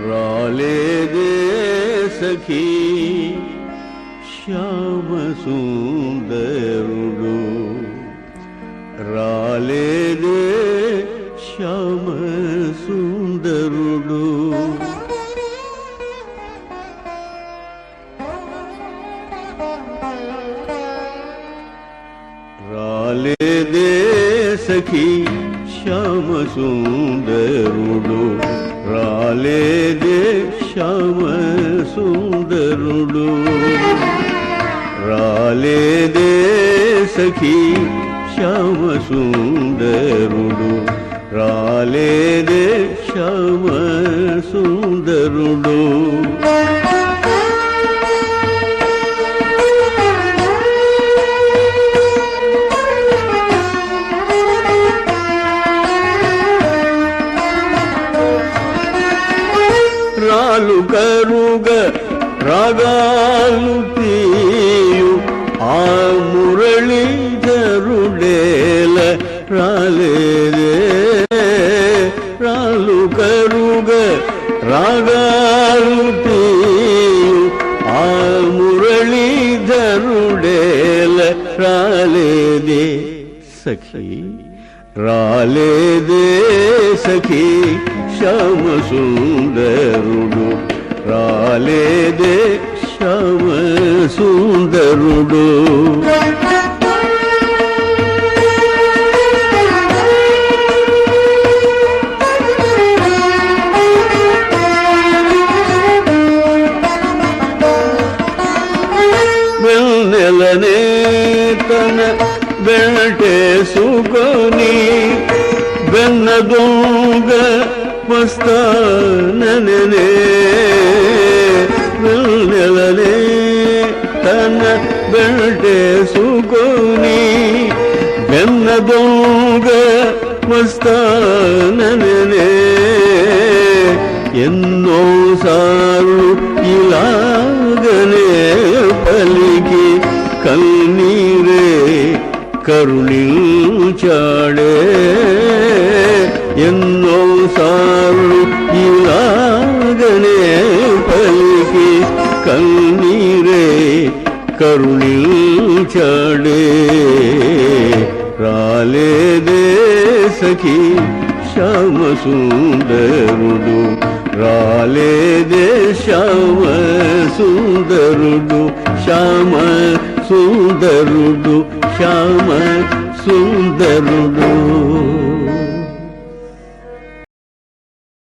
రాలేదే సఖీ శ్యామ సుందరుడు రాలేదే శ్యామ సుందరుడు రాలేదే సఖీ శ్యామ సుందరుడు రాలేదే శ్యామ సుందరుడు రాలేదే సఖీ శ్యామ సుందరుడు రాలేదే శ్యామ సుందరుడు రాగాలు కరుగ రాగాలు తీయు. ఆ మురళి జరుడేల రాలేదే. రాలు కరుగ రాగాలు తీయు. ఆ మురళి జరుడేల రాలేదే. సఖీ. రాలేదే సఖీ శ్యామ సుందరుడు రాలేదే శ్యామ సుందరుడు వెన్నెలనే తన ಬೆಳಟೇಸುಕೋನಿ ಬೆನ್ನದೋಗ ಮಸ್ತಾನನೆ ಬೆಲ್ನೆಲನೆ ತನ್ನ ಬೆಳಟೇಸುಕೋನಿ ಬೆನ್ನದೋಗ ಮಸ್ತಾನನೆ ಎನ್ನೋ కరుణించాడే. ఎన్నో సార్లు ఇలాగనే పలికి కన్నీరే కరుణించాడే. రాలేదే సఖి శ్యామ సుందరుడు రాలేదే శ్యామ సుందరుడు శ్యామ సుందరుడు శ్యామ సుందరుడు